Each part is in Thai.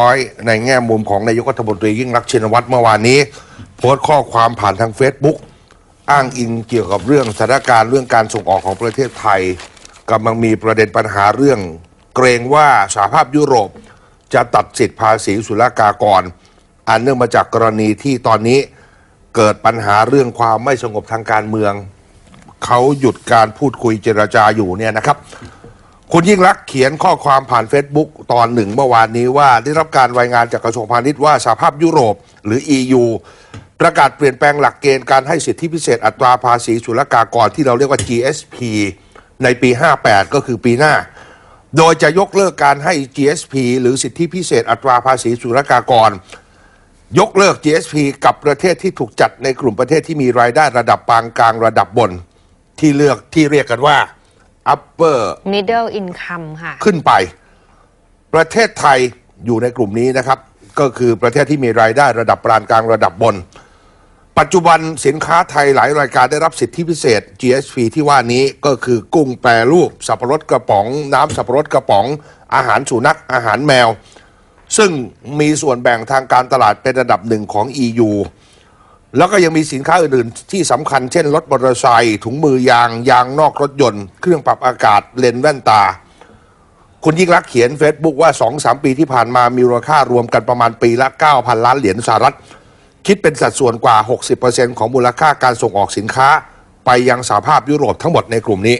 น้อยในแง่มุมของนายกรัฐมนตรียิ่งรักษณ์ชินวัตรเมื่อวานนี้ โพสต์ข้อความผ่านทาง Facebook อ้างอิงเกี่ยวกับเรื่องสถานการณ์เรื่องการส่งออกของประเทศไทยกำลังมีประเด็นปัญหาเรื่อง เกรงว่าสหภาพยุโรปจะตัดสิทธิภาษีศุลกากร อันเนื่องมาจากกรณีที่ตอนนี้เกิดปัญหาเรื่องความไม่สงบทางการเมือง เขาหยุดการพูดคุยเจรจาอยู่เนี่ยนะครับ คุณยิ่งรักษณ์เขียนข้อความผ่าน Facebook ตอนหนึ่งเมื่อวานนี้ว่าได้รับการรายงานจากกระทรวงพาณิชย์ว่าสหภาพยุโรปหรือ EU ประกาศเปลี่ยนแปลงหลักเกณฑ์การให้สิทธิพิเศษอัตราภาษีศุลกากรที่เราเรียกว่า GSP ในปี 58 ก็คือปีหน้า โดยจะยกเลิกการให้ GSP หรือสิทธิพิเศษอัตราภาษีศุลกากร ยกเลิก GSP กับประเทศที่ถูกจัดในกลุ่มประเทศที่มีรายได้ระดับปานกลางระดับบน ที่เลือกที่เรียกกันว่า upper middle income ค่ะ ขึ้นไป ประเทศไทยอยู่ในกลุ่มนี้นะครับ ก็คือประเทศที่มีรายได้ระดับปานกลางระดับบน ปัจจุบันสินค้าไทยหลายรายการได้รับสิทธิพิเศษ GSP ที่ว่านี้ก็คือกุ้งแปรรูป สับปะรดกระป๋อง น้ำสับปะรดกระป๋อง อาหารสุนัขอาหารแมว ซึ่งมีส่วนแบ่งทางการตลาดเป็นระดับหนึ่งของ EU แล้วก็ยังมีสินค้าอื่นๆ ที่สำคัญเช่นรถมอเตอร์ไซค์ถุงมือยาง ยางนอกรถยนต์ เครื่องปรับอากาศเลนส์แว่นตา คุณยิ่งรักษณ์เขียน Facebook ว่า 2-3 ปีที่ผ่านมามีมูลค่ารวมกันประมาณปีละ 9,000 ล้านเหรียญสหรัฐ คิดเป็นสัดส่วนกว่า 60%ของมูลค่าการส่งออกสินค้า ไปยังสหภาพยุโรปทั้งหมดในกลุ่มนี้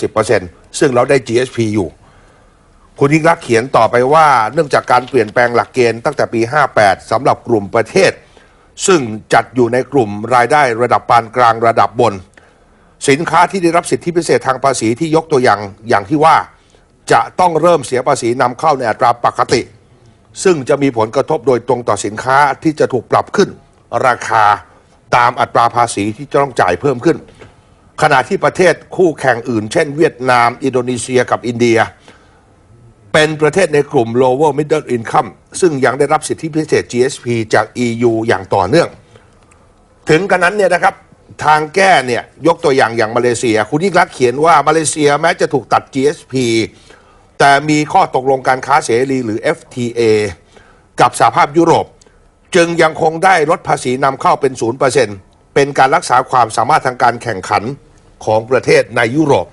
60%ซึ่งเราได้ GSP อยู่ คุณยิ่งรักษณ์เขียนต่อไปว่า เนื่องจากการเปลี่ยนแปลงหลักเกณฑ์ตั้งแต่ปี 58สำหรับกลุ่มประเทศ ซึ่งจัดอยู่ในกลุ่มรายได้ระดับปานกลางระดับบน สินค้าที่ได้รับสิทธิพิเศษทางภาษีที่ยกตัวอย่างอย่างที่ว่า จะต้องเริ่มเสียภาษีนำเข้าในอัตราปกติ ซึ่งจะมีผลกระทบโดยตรงต่อสินค้าที่จะถูกปรับขึ้น ราคาตามอัตราภาษีที่จะต้องจ่ายเพิ่มขึ้น ขณะที่ประเทศคู่แข่งอื่น เช่น เวียดนาม อินโดนีเซียกับอินเดีย เป็นประเทศในกลุ่ม lower middle income ซึ่งยังได้รับสิทธิพิเศษ GSP จาก EU อย่างต่อเนื่อง ถึงกันนั้นเนี่ยนะครับทางแก้เนี่ยยกตัวอย่างอย่างมาเลเซีย คุณยิ่งรักเขียนว่ามาเลเซียแม้จะถูกตัด GSP แต่มีข้อตกลงการค้าเสรีหรือ FTA กับสหภาพยุโรป จึงยังคงได้ลดภาษีนำเข้าเป็น 0%เป็นการรักษาความสามารถทางการแข่งขันของประเทศในยุโรป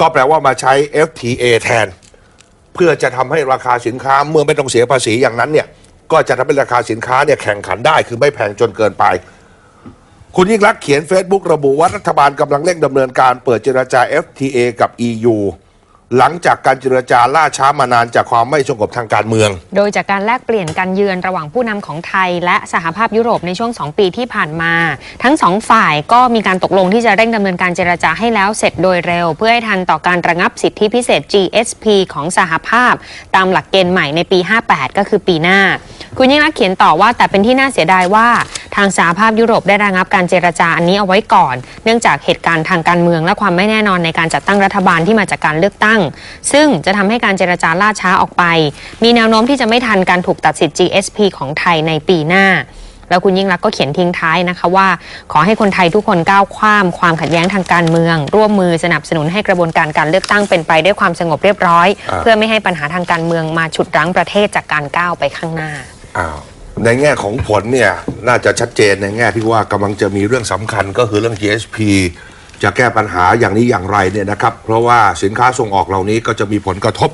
ก็แปลว่ามาใช้ FTA แทน เพื่อจะทำให้ราคาสินค้าเมื่อไม่ต้องเสียภาษีอย่างนั้นเนี่ยก็จะทำให้ราคาสินค้าเนี่ยแข่งขันได้คือไม่แพงจนเกินไป คุณยิ่งรักเขียน Facebook ระบุว่ารัฐบาลกำลังเร่งดำเนินการเปิดเจรจา FTA กับ EU หลังจากการเจรจาล่าช้ามานานจากความไม่สงบทางการเมือง โดยจากการแลกเปลี่ยนการเยือนระหว่างผู้นำของไทย และสหภาพยุโรปในช่วง 2 ปีที่ผ่านมา ทั้งสองฝ่ายก็มีการตกลงที่จะเร่งดำเนินการเจรจาให้แล้วเสร็จโดยเร็ว เพื่อให้ทันต่อการระงับสิทธิพิเศษ GSP ของสหภาพ ตามหลักเกณฑ์ใหม่ในปี 58 ก็คือปีหน้า คุณยิ่งรักษณ์เขียนต่อว่าแต่เป็นที่น่าเสียดายว่า ทางสหภาพยุโรปได้ระงับการเจรจาอันนี้เอาไว้ก่อน เนื่องจากเหตุการณ์ทางการเมืองและความไม่แน่นอนในการจัดตั้งรัฐบาลที่มาจากการเลือกตั้ง ซึ่งจะทำให้การเจรจาล่าช้าออกไป มีแนวโน้มที่จะไม่ทันการถูกตัดสิทธิ์ GSP ของไทยในปีหน้าแล้วคุณยิ่งรักก็เขียนทิ้งท้ายนะคะว่า ขอให้คนไทยทุกคนก้าวข้ามความขัดแย้งทางการเมือง ร่วมมือสนับสนุนให้กระบวนการการเลือกตั้งเป็นไปด้วยความสงบเรียบร้อยอเพื่อไม่ให้ปัญหาทางการเมืองมาฉุดรั้งประเทศจากการก้าวไปข้างหน้าอ้าว ในแง่ของผลเนี่ยน่าจะชัดเจนในแง่ที่ว่ากำลังจะมีเรื่องสำคัญก็คือเรื่อง GSP จะแก้ปัญหาอย่างนี้อย่างไรเนี่ยนะครับ เพราะว่าสินค้าส่งออกเหล่านี้ก็จะมีผลกระทบ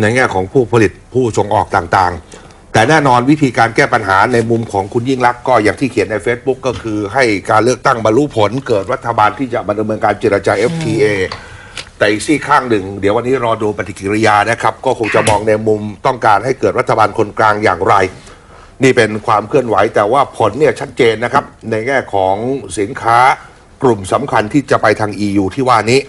ในแง่ของผู้ผลิตผู้ส่งออกต่างๆ แต่แน่นอนวิธีการแก้ปัญหาในมุมของคุณยิ่งรักษณ์ก็อย่างที่เขียนใน Facebook ก็คือให้การเลือกตั้งบรรลุผลเกิดรัฐบาลที่จะมาดำเนินการเจรจา FTA แต่อีกซี่ข้างหนึ่ง เดี๋ยววันนี้รอดูปฏิกิริยานะครับ ก็คงจะมองในมุมต้องการให้เกิดรัฐบาลคนกลางอย่างไร นี่เป็นความเคลื่อนไหวแต่ว่าผลเนี่ยชัดเจนนะครับ ในแง่ของสินค้ากลุ่มสำคัญที่จะไปทาง EU ที่ว่านี้